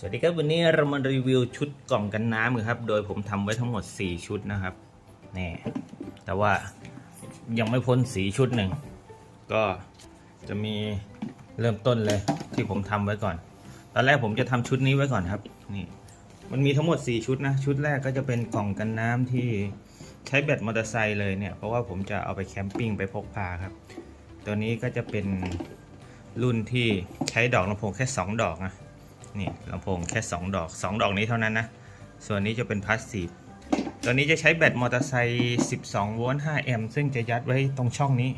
สวัสดีครับวันนี้เรามารีวิวชุดกล่องกันน้ำครับ โดยผมทำไว้ทั้งหมด 4 ชุดนะครับนี่แต่ว่ายังไม่พ้นสีชุดหนึ่ง ก็จะมีเริ่มต้นเลยที่ผมทำไว้ก่อน ตอนแรกผมจะทำชุดนี้ไว้ก่อนครับนี่มันมีทั้งหมด 4 ชุดนะ ชุดแรกก็จะเป็นกล่องกันน้ำที่ใช้แบตมอเตอร์ไซค์เลยเนี่ย เพราะว่าผมจะเอาไปแคมปิ้งไปพกพาครับ ตัวนี้ก็จะเป็นรุ่นที่ใช้ดอกลำโพงแค่ 2 ดอกนะ นี่ลำโพงแค่ 2 ดอก 2 ดอกนี้เท่านั้นนะ ส่วนนี้จะเป็นพาสซีฟตัวนี้จะใช้แบตมอเตอร์ไซค์12 โวลต์ 5 แอมป์ซึ่งจะยัดไว้ตรงช่องนี้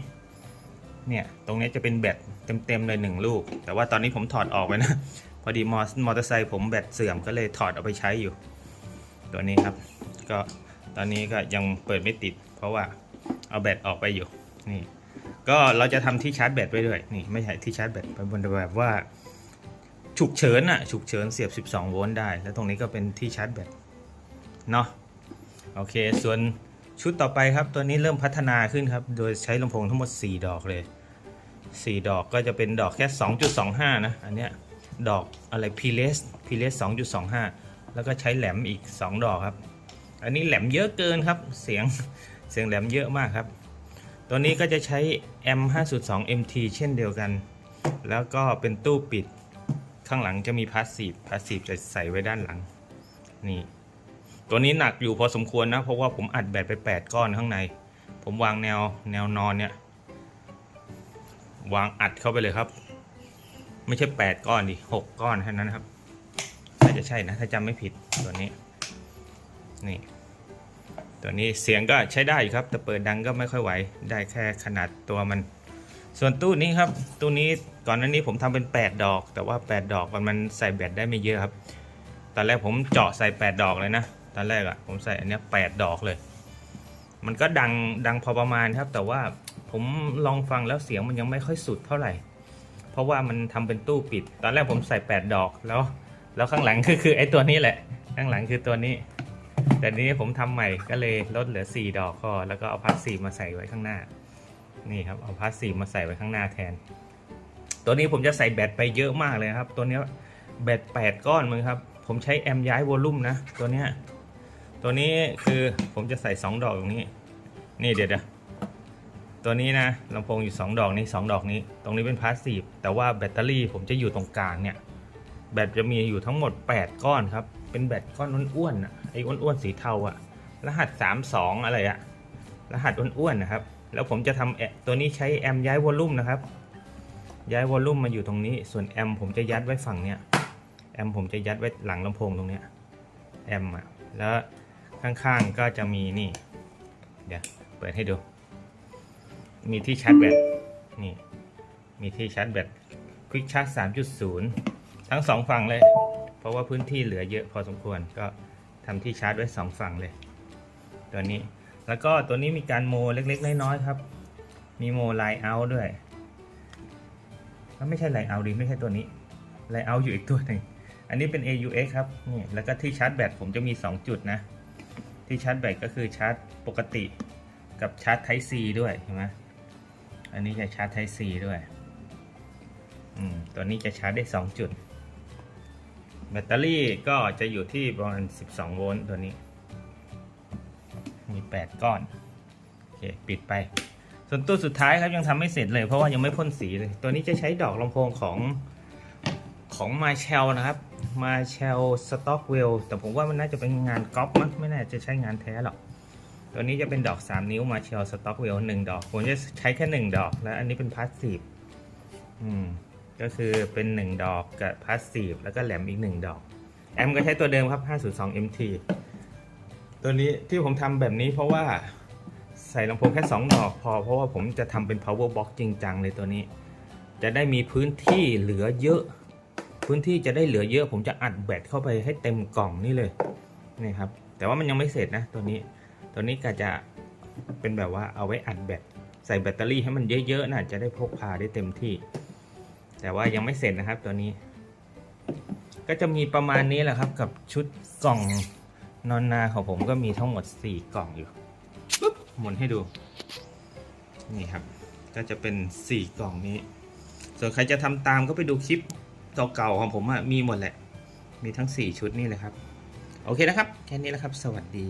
เนี่ย ตรงนี้จะเป็นแบตเต็มๆเลย 1 ลูก แต่ว่าตอนนี้ผมถอดออกไปนะ พอดีมอเตอร์ไซค์ผมแบตเสื่อมก็เลยถอดเอาไปใช้อยู่ ตัวนี้ครับ ก็ตอนนี้ก็ยังเปิดไม่ติด เพราะว่าเอาแบตออกไปอยู่ นี่ ก็เราจะทำที่ชาร์จแบตไว้ด้วย นี่ไม่ใช่ที่ชาร์จแบตไปบนแบบว่า ฉุกเฉินอะฉุกเฉินเสียบ 12 โวลต์ได้ แล้วตรงนี้ก็เป็นที่ชาร์จแบตเนาะโอเค ส่วนชุดต่อไปครับ ตัวนี้เริ่มพัฒนาขึ้นครับ โดยใช้ลำโพงทั้งหมด 4 ดอกเลย 4 ดอกก็จะเป็นดอกแค่ 2.25 นะ อันเนี้ยดอกอะไร p l e s p l e s 2.25 แล้วก็ใช้แหลมอีก 2 ดอกครับ อันนี้แหลมเยอะเกินครับ เสียงเสียงแหลมเยอะมากครับ ตัวนี้ก็จะใช้ M 5.2 MT เช่นเดียวกัน แล้วก็เป็นตู้ปิด ข้างหลังจะมีพาสซีฟพาสซีฟจะใส่ไว้ด้านหลัง นี่ ตัวนี้หนักอยู่พอสมควรนะ เพราะว่าผมอัดแบตไป 8 ก้อนข้างใน ผมวางแนวแนวนอนเนี่ยวางอัดเข้าไปเลยครับ ไม่ใช่ 8 ก้อนดิ6ก้อนแค่านั้นครับน่าจะใช่นะ ถ้าจำไม่ผิดตัวนี้ นี่ ตัวนี้เสียงก็ใช้ได้ครับ แต่เปิดดังก็ไม่ค่อยไหว ได้แค่ขนาดตัวมัน ส่วนตู้นี้ครับตู้นี้ก่อนหน้านี้ผมทำเป็น 8 ดอก แต่ว่า 8 ดอกมันมันใส่แบตได้ไม่เยอะครับ ตอนแรกผมเจาะใส่ 8 ดอกเลยนะ ตอนแรกอะ่ะผมใส่อันนี้ย8ดอกเลย มันก็ดังดังพอประมาณครับ แต่ว่าผมลองฟังแล้วเสียงมันยังไม่ค่อยสุดเท่าไหร่ เพราะว่ามันทำเป็นตู้ปิด ตอนแรกผมใส่ 8 ดอกแล้ว แล้วข้างหลังก็คือไอ้ตัวนี้แหละ ข้างหลังคือตัวนี้ แต่นี้ผมทำใหม่ก็เลยลดเหลือ 4 ดอกพอแล้วก็เอาพาสซีฟมาใส่ไว้ข้างหน้า นี่ครับเอาพาสซีฟมาใส่ไว้ข้างหน้าแทน ตัวนี้ผมจะใส่แบตไปเยอะมากเลยครับ ตัวนี้แบต8ก้อนมึงครับ ผมใช้แอมย้ายวอลลุ่มนะ ตัวเนี้ยตัวนี้คือผมจะใส่2ดอกตรงนี้ นี่เดี๋ยวตัวนี้นะลำโพงอยู่2ดอกนี้2ดอกนี้ ตรงนี้เป็นพาสซีฟแต่ว่าแบตเตอรี่ผมจะอยู่ตรงกลางเนี่ยแบตจะมีอยู่ทั้งหมด 8 ก้อนครับ เป็นแบตก้อนอ้วนๆอะไอ้อ้วนๆสีเทาอะ รหัส 32 อะไรอะ รหัสอ้วนๆนะครับ แล้วผมจะทำแอตัวนี้ใช้แอมย้ายวอลลุ่มนะครับ ย้ายวอลลุ่มมาอยู่ตรงนี้ ส่วนแอมผมจะยัดไว้ฝั่งเนี้ย แอมผมจะยัดไว้หลังลำโพงตรงเนี้ย แอมอะ แล้วข้างๆก็จะมีนี่ เดี๋ยวเปิดให้ดู มีที่ชาร์จแบต นี่ มีที่ชาร์จแบตควิกชาร์จ3.0 ทั้งสองฝั่งเลย เพราะว่าพื้นที่เหลือเยอะพอสมควร ก็ทำที่ชาร์จไว้สองฝั่งเลย ตัวนี้ แล้วก็ตัวนี้มีการโมเล็กๆน้อยๆครับ มีโมไลเอาด้วยมันไม่ใช่ไลเอาดิไม่ใช่ตัวนี้ไลเอาอยู่อีกตัวหนึ่งอันนี้เป็น AUX ครับนี่แล้วก็ที่ชาร์จแบตผมจะมี 2 จุดนะ ที่ชาร์จแบตก็คือชาร์จปกติกับชาร์จ Type C ด้วยเห็นไหมอันนี้จะชาร์จ Type C ด้วยอืมตัวนี้จะชาร์จได้ 2 จุด แบตเตอรี่ก็จะอยู่ที่ประมาณ 12 โวลต์ตัวนี้ มี 8 ก้อนโอเคปิดไป ส่วนตัวสุดท้ายครับยังทำไม่เสร็จเลยเพราะว่ายังไม่พ่นสีเลย ตัวนี้จะใช้ดอกลำโพงของของมาเชลนะครับมาเชลสต็อกเวลแต่ผมว่ามันน่าจะเป็นงานก๊อปมั้งไม่น่าจะใช้งานแท้หรอก ตัวนี้จะเป็นดอก 3 นิ้วมาเชลสต็อกเวลหนึ่งดอก ผมจะใช้แค่ 1 ดอกแล้วอันนี้เป็นพาสซีฟอืมก็คือเป็น 1 ดอกกับพาสซีฟแล้วก็แหลมอีก 1 ดอก แอมก็ใช้ตัวเดิมครับ 502 MT ตัวนี้ที่ผมทำแบบนี้เพราะว่าใส่ลำโพงแค่2ดอกพอเพราะว่าผมจะทำเป็น power box จริงจังเลยตัวนี้ จะได้มีพื้นที่เหลือเยอะ พื้นที่จะได้เหลือเยอะ ผมจะอัดแบตเข้าไปให้เต็มกล่องนี่เลยนี่ครับ แต่ว่ามันยังไม่เสร็จนะตัวนี้ ตัวนี้ก็จะเป็นแบบว่าเอาไว้อัดแบตใส่แบตเตอรี่ให้มันเยอะๆนะจะได้พกพาได้เต็มที่ แต่ว่ายังไม่เสร็จนะครับตัวนี้ ก็จะมีประมาณนี้แหละครับกับชุดกล่อง นอนนาของผมก็มีทั้งหมด 4 กล่องอยู่ปุ๊บหมุนให้ดู นี่ครับ ก็จะเป็น 4 กล่องนี้ ส่วนใครจะทำตามก็ไปดูคลิปเก่าๆของผมอะมีหมดแหละ มีทั้ง 4 ชุดนี่เลยครับ โอเคนะครับ แค่นี้แหละครับ สวัสดี